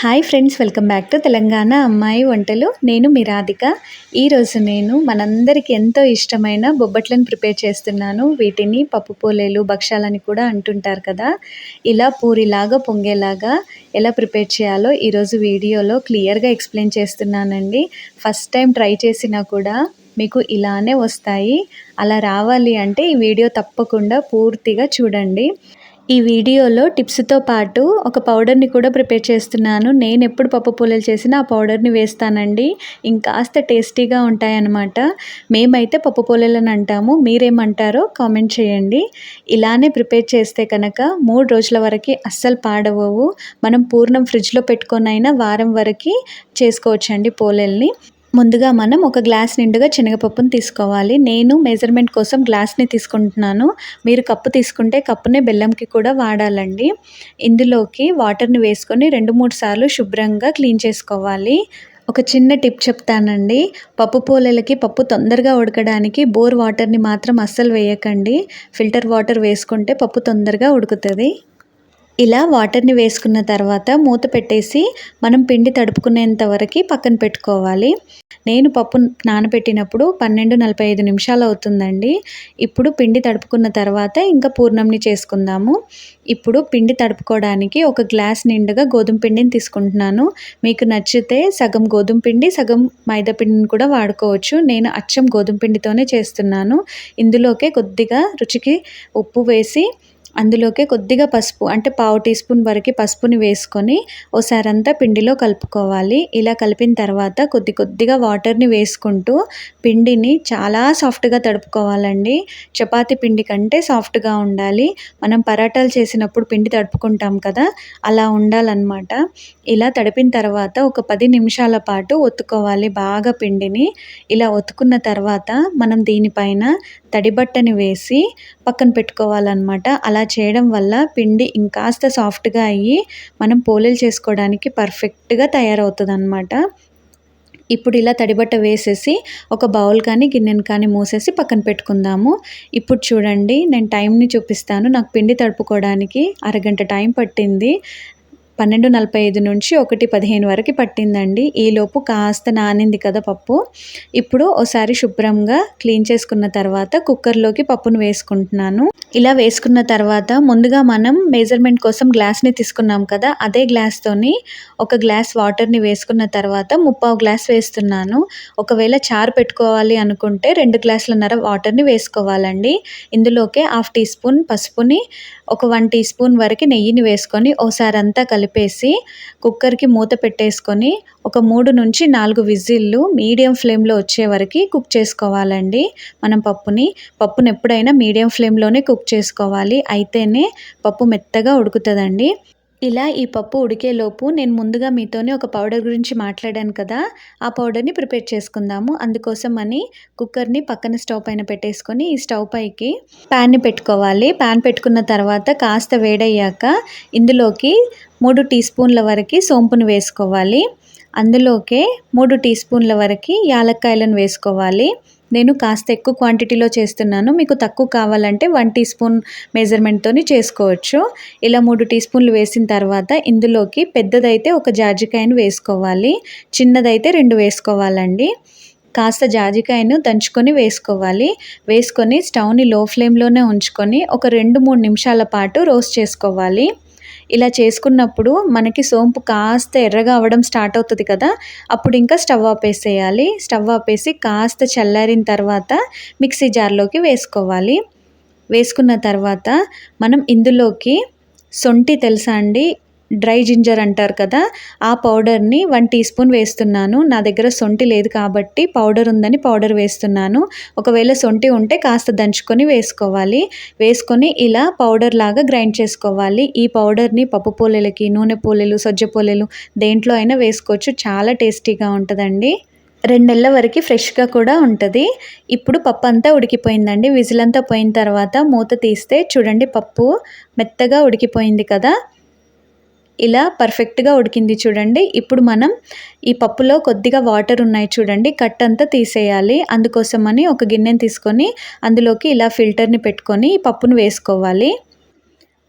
Hi friends welcome back to Telangana అమ్మాయి వంటలు. నేను మీ రాధిక. ఈరోజు నేను మనందరికీ ఎంతో ఇష్టమైన బొబ్బట్లను ప్రిపేర్ చేస్తున్నాను. వీటిని పప్పు పోలేలు భక్షాలని కూడా అంటుంటారు కదా. ఇలా పూరిలాగా పొంగేలాగా ఎలా ప్రిపేర్ చేయాలో ఈరోజు వీడియోలో క్లియర్గా ఎక్స్ప్లెయిన్ చేస్తున్నానండి. ఫస్ట్ టైం ట్రై చేసినా కూడా మీకు ఇలానే వస్తాయి. అలా రావాలి అంటే ఈ వీడియో తప్పకుండా పూర్తిగా చూడండి. ఈ వీడియోలో టిప్స్తో పాటు ఒక పౌడర్ని కూడా ప్రిపేర్ చేస్తున్నాను. నేను ఎప్పుడు పప్పు పూలలు చేసినా ఆ పౌడర్ని వేస్తానండి. ఇంకాస్త టేస్టీగా ఉంటాయన్నమాట. మేమైతే పప్పు పూలలని అంటాము. మీరేమంటారో కామెంట్ చేయండి. ఇలానే ప్రిపేర్ చేస్తే కనుక మూడు రోజుల వరకు అస్సలు పాడవవు. మనం పూర్ణం ఫ్రిడ్జ్లో పెట్టుకొనైనా వారం వరకు చేసుకోవచ్చండి పూలల్ని. ముందుగా మనం ఒక గ్లాస్ నిండుగా శనగపప్పును తీసుకోవాలి. నేను మెజర్మెంట్ కోసం గ్లాస్ని తీసుకుంటున్నాను. మీరు కప్పు తీసుకుంటే కప్పునే బెల్లంకి కూడా వాడాలండి. ఇందులోకి వాటర్ని వేసుకొని రెండు మూడు సార్లు శుభ్రంగా క్లీన్ చేసుకోవాలి. ఒక చిన్న టిప్ చెప్తానండి. పప్పు పోలేలకి పప్పు తొందరగా ఉడకడానికి బోర్ వాటర్ని మాత్రం అస్సలు వేయకండి. ఫిల్టర్ వాటర్ వేసుకుంటే పప్పు తొందరగా ఉడుకుతుంది. ఇలా వాటర్ని వేసుకున్న తర్వాత మూత పెట్టేసి మనం పిండి తడుపుకునేంత వరకు పక్కన పెట్టుకోవాలి. నేను పప్పు నానబెట్టినప్పుడు పన్నెండు నలభై ఐదు నిమిషాలు అవుతుందండి. ఇప్పుడు పిండి తడుపుకున్న తర్వాత ఇంకా పూర్ణంని చేసుకుందాము. ఇప్పుడు పిండి తడుపుకోవడానికి ఒక గ్లాస్ నిండుగా గోధుమ పిండిని తీసుకుంటున్నాను. మీకు నచ్చితే సగం గోధుమ పిండి సగం మైదా పిండిని కూడా వాడుకోవచ్చు. నేను అచ్చం గోధుమ పిండితోనే చేస్తున్నాను. ఇందులోకే కొద్దిగా రుచికి ఉప్పు వేసి అందులోకి కొద్దిగా పసుపు అంటే పావు టీ స్పూన్ వరకు పసుపుని వేసుకొని ఒకసారి అంతా పిండిలో కలుపుకోవాలి. ఇలా కలిపిన తర్వాత కొద్ది కొద్దిగా వాటర్ని వేసుకుంటూ పిండిని చాలా సాఫ్ట్గా తడుపుకోవాలండి. చపాతి పిండి కంటే సాఫ్ట్గా ఉండాలి. మనం పరాటాలు చేసినప్పుడు పిండి తడుపుకుంటాం కదా అలా ఉండాలన్నమాట. ఇలా తడిపిన తర్వాత ఒక పది నిమిషాల పాటు ఒత్తుకోవాలి బాగా పిండిని. ఇలా ఒత్తుకున్న తర్వాత మనం దీనిపైన తడి బట్టని వేసి పక్కన పెట్టుకోవాలన్నమాట. అలా చేయడం వల్ల పిండి ఇంకాస్త సాఫ్ట్గా అయ్యి మనం పోలేలు చేసుకోవడానికి పర్ఫెక్ట్గా తయారవుతుంది అనమాట ఇప్పుడు ఇలా తడిబట్ట వేసేసి ఒక బౌల్ కానీ గిన్నెను కానీ మూసేసి పక్కన పెట్టుకుందాము. ఇప్పుడు చూడండి నేను టైంని చూపిస్తాను. నాకు పిండి తడుపుకోవడానికి అరగంట టైం పట్టింది. పన్నెండు నలభై ఐదు నుంచి ఒకటి పదిహేను వరకు పట్టిందండి. ఈలోపు కాస్త నానింది కదా పప్పు. ఇప్పుడు ఒకసారి శుభ్రంగా క్లీన్ చేసుకున్న తర్వాత కుక్కర్లోకి పప్పును వేసుకుంటున్నాను. ఇలా వేసుకున్న తర్వాత ముందుగా మనం మెజర్మెంట్ కోసం గ్లాస్ని తీసుకున్నాం కదా అదే గ్లాస్తోని ఒక గ్లాస్ వాటర్ని వేసుకున్న తర్వాత ముప్పావు గ్లాస్ వేస్తున్నాను. ఒకవేళ చారు పెట్టుకోవాలి అనుకుంటే రెండు గ్లాసులన్నర వాటర్ని వేసుకోవాలండి. ఇందులోకే హాఫ్ టీ స్పూన్ పసుపుని ఒక వన్ టీ స్పూన్ వరకు నెయ్యిని వేసుకొని ఒకసారి అంతా కలిపేసి కుక్కర్కి మూత పెట్టేసుకొని ఒక మూడు నుంచి నాలుగు విజిల్లు మీడియం ఫ్లేమ్లో వచ్చే వరకు కుక్ చేసుకోవాలండి. మనం పప్పుని పప్పును ఎప్పుడైనా మీడియం ఫ్లేమ్లోనే కుక్ చేసుకోవాలి. అయితేనే పప్పు మెత్తగా ఉడుకుతుందండి. ఇలా ఈ పప్పు ఉడికేలోపు నేను ముందుగా మీతోనే ఒక పౌడర్ గురించి మాట్లాడాను కదా ఆ పౌడర్ని ప్రిపేర్ చేసుకుందాము. అందుకోసం అని కుక్కర్ని పక్కన స్టవ్ పైన పెట్టేసుకొని ఈ స్టవ్ పైకి ప్యాన్ని పెట్టుకోవాలి. ప్యాన్ పెట్టుకున్న తర్వాత కాస్త వేడయ్యాక ఇందులోకి మూడు టీ స్పూన్ల వరకు సోంపును వేసుకోవాలి. అందులోకే మూడు టీ స్పూన్ల వరకు యాలక్కాయలను వేసుకోవాలి. నేను కాస్త ఎక్కువ క్వాంటిటీలో చేస్తున్నాను. మీకు తక్కువ కావాలంటే వన్ టీ స్పూన్ మెజర్మెంట్తో చేసుకోవచ్చు. ఇలా మూడు టీ స్పూన్లు వేసిన తర్వాత ఇందులోకి పెద్దదైతే ఒక జాజికాయను వేసుకోవాలి. చిన్నదైతే రెండు వేసుకోవాలండి. కాస్త జాజికాయను దంచుకొని వేసుకోవాలి. వేసుకొని స్టవ్ని లో ఫ్లేమ్లోనే ఉంచుకొని ఒక రెండు మూడు నిమిషాల పాటు రోస్ట్ చేసుకోవాలి. ఇలా చేసుకున్నప్పుడు మనకి సోంపు కాస్త ఎర్రగా అవ్వడం స్టార్ట్ అవుతుంది కదా అప్పుడు ఇంకా స్టవ్ ఆపేసేయాలి. స్టవ్ ఆపేసి కాస్త చల్లారిన తర్వాత మిక్సీ జార్లోకి వేసుకోవాలి. వేసుకున్న తర్వాత మనం ఇందులోకి సొంటి తెలుసా అండి? డ్రై జింజర్ అంటారు కదా ఆ పౌడర్ని వన్ టీ స్పూన్ వేస్తున్నాను. నా దగ్గర సొంటి లేదు కాబట్టి పౌడర్ ఉందని పౌడర్ వేస్తున్నాను. ఒకవేళ సొంటి ఉంటే కాస్త దంచుకొని వేసుకోవాలి. వేసుకొని ఇలా పౌడర్ లాగా గ్రైండ్ చేసుకోవాలి. ఈ పౌడర్ని పప్పు పోలేలకి నూనె పోలేలు సజ్జ పోలేలు దేంట్లో అయినా వేసుకోవచ్చు. చాలా టేస్టీగా ఉంటుందండి. రెండు నెలల వరకు ఫ్రెష్గా కూడా ఉంటుంది. ఇప్పుడు పప్పు అంతా ఉడికిపోయిందండి. విజిల్ అంతా పోయిన తర్వాత మూత తీస్తే చూడండి పప్పు మెత్తగా ఉడికిపోయింది కదా. ఇలా పర్ఫెక్ట్గా ఉడికింది చూడండి. ఇప్పుడు మనం ఈ పప్పులో కొద్దిగా వాటర్ ఉన్నాయి చూడండి. కట్ అంతా తీసేయాలి. అందుకోసమని ఒక గిన్నెని తీసుకొని అందులోకి ఇలా ఫిల్టర్ని పెట్టుకొని ఈ పప్పును వేసుకోవాలి.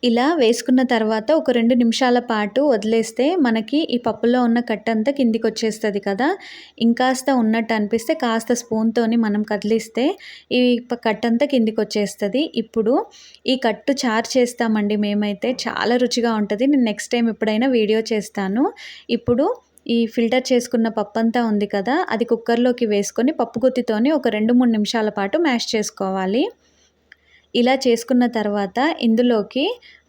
ఇలా వేసుకున్న తర్వాత ఒక రెండు నిమిషాల పాటు వదిలేస్తే మనకి ఈ పప్పులో ఉన్న కట్టంతా కిందికి వచ్చేస్తుంది కదా. ఇంకాస్త ఉన్నట్టు అనిపిస్తే కాస్త స్పూన్తోని మనం కదిలిస్తే ఈ కట్టంతా కిందికి వచ్చేస్తుంది ఇప్పుడు ఈ కట్టు చారు చేస్తామండి మేమైతే. చాలా రుచిగా ఉంటుంది. నేను నెక్స్ట్ టైం ఎప్పుడైనా వీడియో చేస్తాను. ఇప్పుడు ఈ ఫిల్టర్ చేసుకున్న పప్పు అంతా ఉంది కదా అది కుక్కర్లోకి వేసుకొని పప్పు గుత్తితోని ఒక రెండు మూడు నిమిషాల పాటు మ్యాష్ చేసుకోవాలి. ఇలా చేసుకున్న తర్వాత ఇందులోకి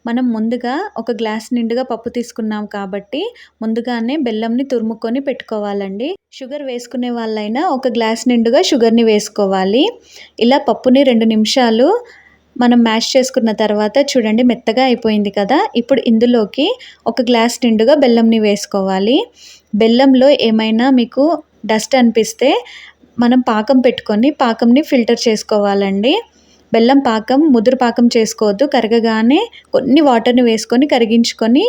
మనం ముందుగా ఒక గ్లాస్ నిండుగా పప్పు తీసుకున్నాం కాబట్టి ముందుగానే బెల్లంని తురుముకొని పెట్టుకోవాలండి. షుగర్ వేసుకునే వాళ్ళైనా ఒక గ్లాస్ నిండుగా షుగర్ని వేసుకోవాలి. ఇలా పప్పుని రెండు నిమిషాలు మనం మ్యాష్ చేసుకున్న తర్వాత చూడండి మెత్తగా అయిపోయింది కదా. ఇప్పుడు ఇందులోకి ఒక గ్లాస్ నిండుగా బెల్లంని వేసుకోవాలి. బెల్లంలో ఏమైనా మీకు డస్ట్ అనిపిస్తే మనం పాకం పెట్టుకొని పాకంని ఫిల్టర్ చేసుకోవాలండి. బెల్లం పాకం ముదురు పాకం చేసుకోవద్దు. కరగగానే కొన్ని వాటర్ని వేసుకొని కరిగించుకొని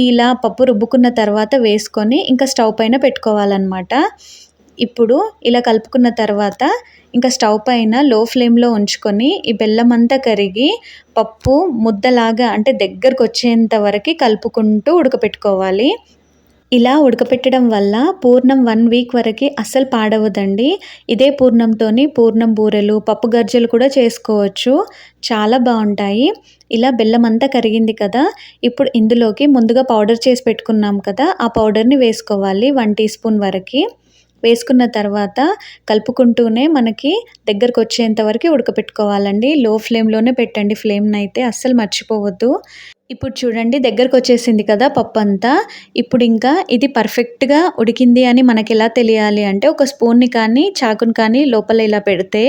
ఇలా పప్పు రుబ్బుకున్న తర్వాత వేసుకొని ఇంకా స్టవ్ పైన పెట్టుకోవాలన్నమాట. ఇప్పుడు ఇలా కలుపుకున్న తర్వాత ఇంకా స్టవ్ పైన లో ఫ్లేమ్లో ఉంచుకొని ఈ బెల్లం అంతా కరిగి పప్పు ముద్దలాగా అంటే దగ్గరకు వచ్చేంత వరకు కలుపుకుంటూ ఉడకపెట్టుకోవాలి. ఇలా ఉడకపెట్టడం వల్ల పూర్ణం వన్ వీక్ వరకు అస్సలు పాడవదండి. ఇదే పూర్ణంతో పూర్ణం బూరెలు పప్పు గర్జలు కూడా చేసుకోవచ్చు. చాలా బాగుంటాయి. ఇలా బెల్లం అంతా కరిగింది కదా ఇప్పుడు ఇందులోకి ముందుగా పౌడర్ చేసి పెట్టుకున్నాం కదా ఆ పౌడర్ని వేసుకోవాలి వన్ టీ స్పూన్ వరకు. వేసుకున్న తర్వాత కలుపుకుంటూనే మనకి దగ్గరకు వచ్చేంత వరకు ఉడకపెట్టుకోవాలండి. లో ఫ్లేమ్లోనే పెట్టండి ఫ్లేమ్ని అయితే అస్సలు మర్చిపోవద్దు. ఇప్పుడు చూడండి దగ్గరకు వచ్చేసింది కదా పప్పు అంతా ఇప్పుడు ఇంకా ఇది పర్ఫెక్ట్గా ఉడికింది అని మనకి ఎలా తెలియాలి అంటే ఒక స్పూన్ని కానీ చాకుని కానీ లోపల ఇలా పెడితే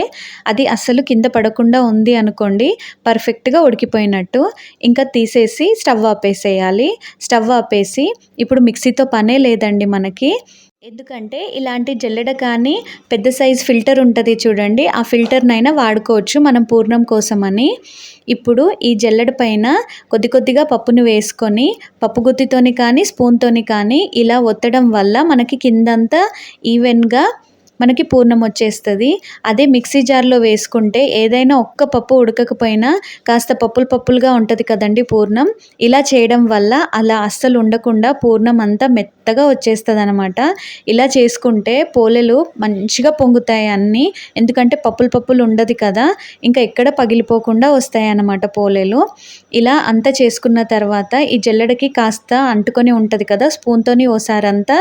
అది అస్సలు కింద పడకుండా ఉంది అనుకోండి పర్ఫెక్ట్గా ఉడికిపోయినట్టు. ఇంకా తీసేసి స్టవ్ ఆపేసేయాలి. స్టవ్ ఆపేసి ఇప్పుడు మిక్సీతో పనే లేదండి మనకి. ఎందుకంటే ఇలాంటి జల్లెడ కానీ పెద్ద సైజ్ ఫిల్టర్ ఉంటుంది చూడండి. ఆ ఫిల్టర్నైనా వాడుకోవచ్చు మనం పూర్ణం కోసమని. ఇప్పుడు ఈ జల్లెడ పైన కొద్ది కొద్దిగా పప్పును వేసుకొని పప్పు గుత్తితోని కానీ స్పూన్తోని కానీ ఇలా ఒత్తడం వల్ల మనకి కిందంతా ఈవెన్గా మనకి పూర్ణం వచ్చేస్తుంది. అదే మిక్సీ జార్లో వేసుకుంటే ఏదైనా ఒక్క పప్పు ఉడకకపోయినా కాస్త పప్పులు పప్పులుగా ఉంటుంది కదండి పూర్ణం. ఇలా చేయడం వల్ల అలా అస్సలు ఉండకుండా పూర్ణం అంతా మెత్తగా వచ్చేస్తుంది అనమాట ఇలా చేసుకుంటే పోలెలు మంచిగా పొంగుతాయి అన్నీ. ఎందుకంటే పప్పులు పప్పులు ఉండదు కదా ఇంకా ఎక్కడ పగిలిపోకుండా వస్తాయి అన్నమాట పోలేలు. ఇలా అంతా చేసుకున్న తర్వాత ఈ జల్లెడకి కాస్త అంటుకొని ఉంటుంది కదా స్పూన్తోని ఓసారంతా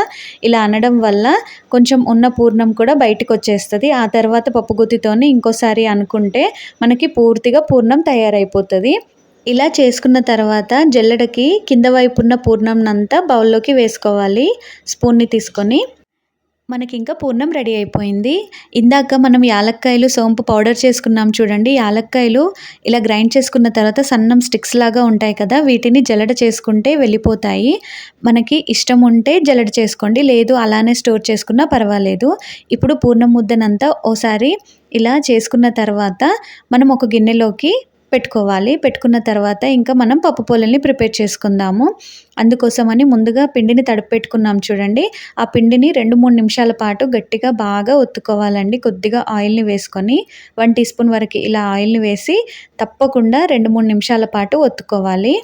ఇలా అనడం వల్ల కొంచెం ఉన్న పూర్ణం కూడా బయటకు వచ్చేస్తుంది ఆ తర్వాత పప్పు గుత్తితోని ఇంకోసారి అనుకుంటే మనకి పూర్తిగా పూర్ణం తయారైపోతుంది. ఇలా చేసుకున్న తర్వాత జల్లెడకి కింద వైపు ఉన్న పూర్ణంనంతా బౌల్లోకి వేసుకోవాలి. స్పూన్ని తీసుకొని. మనకి ఇంకా పూర్ణం రెడీ అయిపోయింది. ఇందాక మనం యాలక్కాయలు సోంపు పౌడర్ చేసుకున్నాం చూడండి. యాలక్కాయలు ఇలా గ్రైండ్ చేసుకున్న తర్వాత సన్నం స్టిక్స్ లాగా ఉంటాయి కదా వీటిని జల్లడ చేసుకుంటే వెళ్ళిపోతాయి. మనకి ఇష్టం ఉంటే జల్లడ చేసుకోండి లేదు అలానే స్టోర్ చేసుకున్నా పర్వాలేదు. ఇప్పుడు పూర్ణం ముద్దనంతా ఓసారి ఇలా చేసుకున్న తర్వాత మనం ఒక గిన్నెలోకి పెట్టుకోవాలి. పెట్టుకున్న తర్వాత ఇంకా మనం పప్పు పొలల్ని ప్రిపేర్ చేసుకుందాము. అందుకోసమని ముందుగా పిండిని తడిపెట్టుకున్నాం చూడండి. ఆ పిండిని రెండు మూడు నిమిషాల పాటు గట్టిగా బాగా ఒత్తుకోవాలండి. కొద్దిగా ఆయిల్ని వేసుకొని వన్ టీ స్పూన్ వరకు ఇలా ఆయిల్ని వేసి తప్పకుండా రెండు మూడు నిమిషాల పాటు ఒత్తుకోవాలి.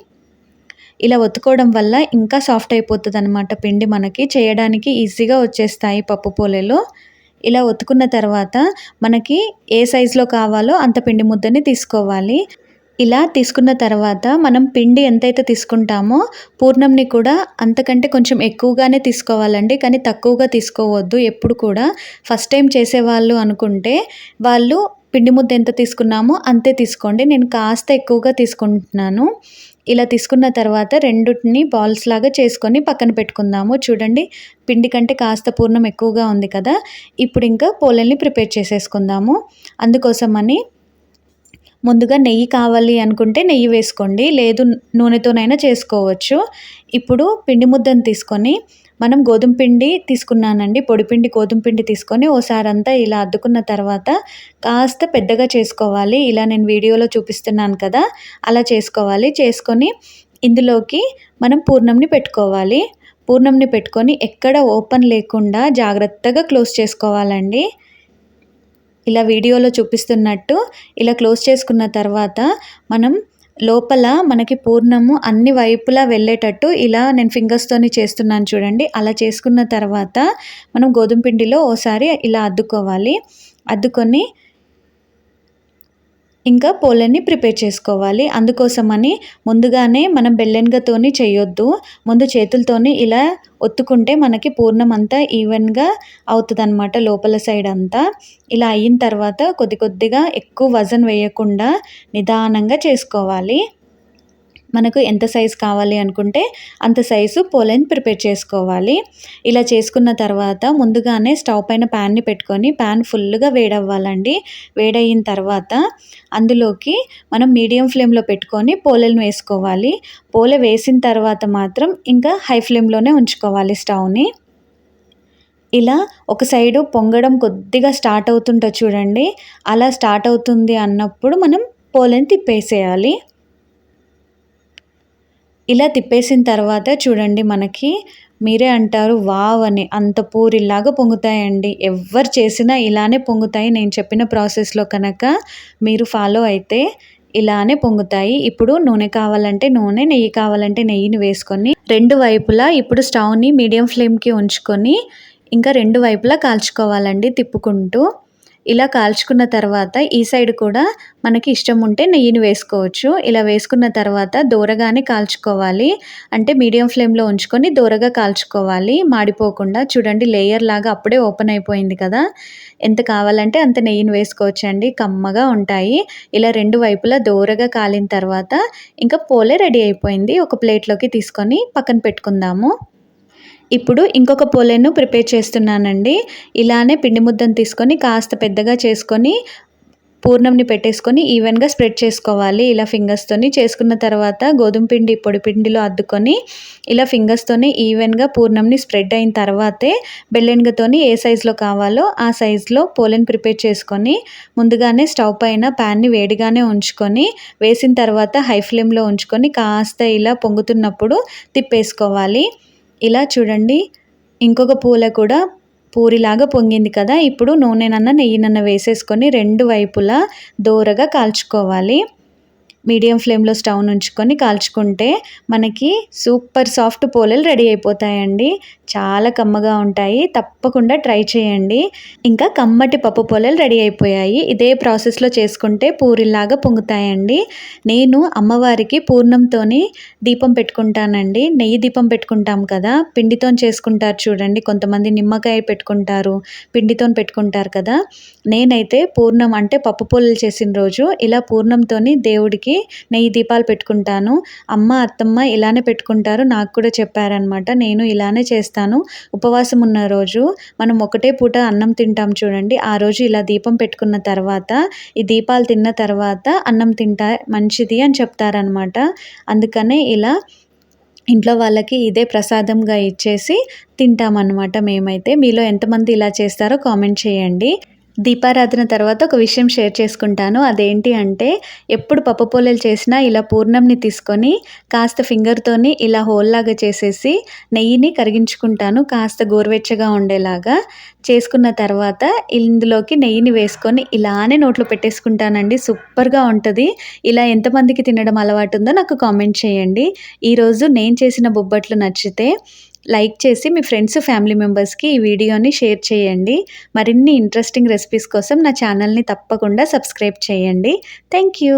ఇలా ఒత్తుకోవడం వల్ల ఇంకా సాఫ్ట్ అయిపోతుంది అనమాట పిండి మనకి. చేయడానికి ఈజీగా వచ్చేస్తాయి పప్పు పోలేలు. ఇలా ఒత్తుకున్న తర్వాత మనకి ఏ సైజులో కావాలో అంత పిండి ముద్దని తీసుకోవాలి. ఇలా తీసుకున్న తర్వాత మనం పిండి ఎంతైతే తీసుకుంటామో పూర్ణంని కూడా అంతకంటే కొంచెం ఎక్కువగానే తీసుకోవాలండి. కానీ తక్కువగా తీసుకోవద్దు. ఎప్పుడు కూడా ఫస్ట్ టైం చేసేవాళ్ళు అనుకుంటే వాళ్ళు పిండి ముద్ద ఎంత తీసుకున్నామో అంతే తీసుకోండి. నేను కాస్త ఎక్కువగా తీసుకుంటున్నాను. ఇలా తీసుకున్న తర్వాత రెండుని బాల్స్ లాగా చేసుకొని పక్కన పెట్టుకుందాము. చూడండి పిండి కంటే కాస్త పూర్ణం ఎక్కువగా ఉంది కదా. ఇప్పుడు ఇంకా పోలల్ని ప్రిపేర్ చేసేసుకుందాము. అందుకోసమని ముందుగా నెయ్యి కావాలి అనుకుంటే నెయ్యి వేసుకోండి. లేదు నూనెతోనైనా చేసుకోవచ్చు. ఇప్పుడు పిండి ముద్దను తీసుకొని మనం గోధుమ పిండి తీసుకున్నానండి. పొడిపిండి గోధుమ పిండి తీసుకొని ఓసారి అంతా ఇలా అద్దుకున్న తర్వాత కాస్త పెద్దగా చేసుకోవాలి. ఇలా నేను వీడియోలో చూపిస్తున్నాను కదా అలా చేసుకోవాలి. చేసుకొని ఇందులోకి మనం పూర్ణంని పెట్టుకోవాలి. పూర్ణంని పెట్టుకొని ఎక్కడ ఓపెన్ లేకుండా జాగ్రత్తగా క్లోజ్ చేసుకోవాలండి. ఇలా వీడియోలో చూపిస్తున్నట్టు ఇలా క్లోజ్ చేసుకున్న తర్వాత మనం లోపల మనకి పూర్ణము అన్ని వైపులా వెళ్ళేటట్టు ఇలా నేను ఫింగర్స్తోని చేస్తున్నాను చూడండి. అలా చేసుకున్న తర్వాత మనం గోధుమ పిండిలో ఓసారి ఇలా అద్దుకోవాలి. అద్దుకొని ఇంకా పోలన్ని ప్రిపేర్ చేసుకోవాలి. అందుకోసమని ముందుగానే మనం బెల్లెన్గతోని చేయొద్దు. ముందు చేతులతోని ఇలా ఒత్తుకుంటే మనకి పూర్ణం అంతా ఈవెన్గా అవుతుంది అనమాట లోపల సైడ్ అంతా. ఇలా అయిన తర్వాత కొద్ది కొద్దిగా ఎక్కువ వజన్ వేయకుండా నిదానంగా చేసుకోవాలి. మనకు ఎంత సైజు కావాలి అనుకుంటే అంత సైజు పోలేని ప్రిపేర్ చేసుకోవాలి. ఇలా చేసుకున్న తర్వాత ముందుగానే స్టవ్ పైన ప్యాన్ని పెట్టుకొని ప్యాన్ ఫుల్గా వేడవ్వాలండి. వేడయిన తర్వాత అందులోకి మనం మీడియం ఫ్లేమ్లో పెట్టుకొని పోలెలను వేసుకోవాలి. పోలె వేసిన తర్వాత మాత్రం ఇంకా హై ఫ్లేమ్లోనే ఉంచుకోవాలి స్టవ్ని. ఇలా ఒక సైడు పొంగడం కొద్దిగా స్టార్ట్ అవుతుంటుంది చూడండి. అలా స్టార్ట్ అవుతుంది అన్నప్పుడు మనం పోలని తిప్పేసేయాలి. ఇలా తిప్పేసిన తర్వాత చూడండి మనకి మీరే అంటారు వావ్ అని. అంత పూరిలాగా పొంగుతాయండి. ఎవరు చేసినా ఇలానే పొంగుతాయి. నేను చెప్పిన ప్రాసెస్లో కనుక మీరు ఫాలో అయితే ఇలానే పొంగుతాయి. ఇప్పుడు నూనె కావాలంటే నూనె నెయ్యి కావాలంటే నెయ్యిని వేసుకొని రెండు వైపులా ఇప్పుడు స్టవ్ని మీడియం ఫ్లేమ్కి ఉంచుకొని ఇంకా రెండు వైపులా కాల్చుకోవాలండి తిప్పుకుంటూ. ఇలా కాల్చుకున్న తర్వాత ఈ సైడ్ కూడా మనకి ఇష్టం ఉంటే నెయ్యిని వేసుకోవచ్చు. ఇలా వేసుకున్న తర్వాత దూరగానే కాల్చుకోవాలి. అంటే మీడియం ఫ్లేమ్లో ఉంచుకొని దూరగా కాల్చుకోవాలి. మాడిపోకుండా చూడండి లేయర్ లాగా అప్పుడే ఓపెన్ అయిపోయింది కదా. ఎంత కావాలంటే అంత నెయ్యిని వేసుకోవచ్చు అండి కమ్మగా ఉంటాయి. ఇలా రెండు వైపులా దూరగా కాలిన తర్వాత ఇంకా పోలే రెడీ అయిపోయింది. ఒక ప్లేట్లోకి తీసుకొని పక్కన పెట్టుకుందాము. ఇప్పుడు ఇంకొక పోలేను ప్రిపేర్ చేస్తున్నానండి. ఇలానే పిండి ముద్దను తీసుకొని కాస్త పెద్దగా చేసుకొని పూర్ణంని పెట్టేసుకొని ఈవెన్గా స్ప్రెడ్ చేసుకోవాలి. ఇలా ఫింగర్స్తోని చేసుకున్న తర్వాత గోధుమ పిండి పొడి పిండిలో అద్దుకొని ఇలా ఫింగర్స్తోని ఈవెన్గా పూర్ణంని స్ప్రెడ్ అయిన తర్వాతే బెల్లెన్గతోని ఏ సైజులో కావాలో ఆ సైజులో పోలెన్ ప్రిపేర్ చేసుకొని ముందుగానే స్టవ్ పైన ప్యాన్ని వేడిగానే ఉంచుకొని వేసిన తర్వాత హై ఫ్లేమ్లో ఉంచుకొని కాస్త ఇలా పొంగుతున్నప్పుడు తిప్పేసుకోవాలి. ఇలా చూడండి. ఇంకొక పూల కూడా పూరిలాగా పొంగింది కదా. ఇప్పుడు నూనెనన్న నెయ్యినన్న వేసేసుకొని రెండు వైపులా దోరగా కాల్చుకోవాలి. మీడియం ఫ్లేమ్లో స్టవ్ ఉంచుకొని కాల్చుకుంటే మనకి సూపర్ సాఫ్ట్ పోలేలు రెడీ అయిపోతాయండి. చాలా కమ్మగా ఉంటాయి. తప్పకుండా ట్రై చేయండి. ఇంకా కమ్మటి పప్పు పొలలు రెడీ అయిపోయాయి. ఇదే ప్రాసెస్లో చేసుకుంటే పూరిలాగా పొంగుతాయండి. నేను అమ్మవారికి పూర్ణంతోని దీపం పెట్టుకుంటానండి. నెయ్యి దీపం పెట్టుకుంటాం కదా పిండితో చేసుకుంటారు చూడండి. కొంతమంది నిమ్మకాయ పెట్టుకుంటారు పిండితో పెట్టుకుంటారు కదా. నేనైతే పూర్ణం అంటే పప్పు పొలలు చేసిన రోజు ఇలా పూర్ణంతోని దేవుడికి నెయ్యి దీపాలు పెట్టుకుంటాను. అమ్మ అత్తమ్మ ఇలానే పెట్టుకుంటారు. నాకు కూడా చెప్పారనమాట నేను ఇలానే చేస్తాను. చేస్తాను. ఉపవాసం ఉన్న రోజు మనం ఒకటే పూట అన్నం తింటాం చూడండి. ఆ రోజు ఇలా దీపం పెట్టుకున్న తర్వాత ఈ దీపాలు తిన్న తర్వాత అన్నం తింటా మంచిది అని చెప్తారనమాట అందుకనే ఇలా ఇంట్లో వాళ్ళకి ఇదే ప్రసాదంగా ఇచ్చేసి తింటామన్నమాట మేమైతే. మీలో ఎంతమంది ఇలా చేస్తారో కామెంట్ చేయండి. దీపారాధన తర్వాత ఒక విషయం షేర్ చేసుకుంటాను. అదేంటి అంటే ఎప్పుడు పప్పు పొలలు చేసినా ఇలా పూర్ణంని తీసుకొని కాస్త ఫింగర్తోని ఇలా హోల్లాగా చేసేసి నెయ్యిని కరిగించుకుంటాను కాస్త గోరువెచ్చగా ఉండేలాగా. చేసుకున్న తర్వాత ఇందులోకి నెయ్యిని వేసుకొని ఇలానే నోట్లో పెట్టేసుకుంటానండి. సూపర్గా ఉంటుంది. ఇలా ఎంతమందికి తినడం అలవాటు ఉందో నాకు కామెంట్ చేయండి. ఈరోజు నేను చేసిన బొబ్బట్లు నచ్చితే లైక్ చేసి మీ ఫ్రెండ్స్ ఫ్యామిలీ మెంబర్స్కి ఈ వీడియోని షేర్ చేయండి. మరిన్ని ఇంట్రెస్టింగ్ రెసిపీస్ కోసం నా ఛానల్ని తప్పకుండా సబ్స్క్రైబ్ చేయండి. Thank you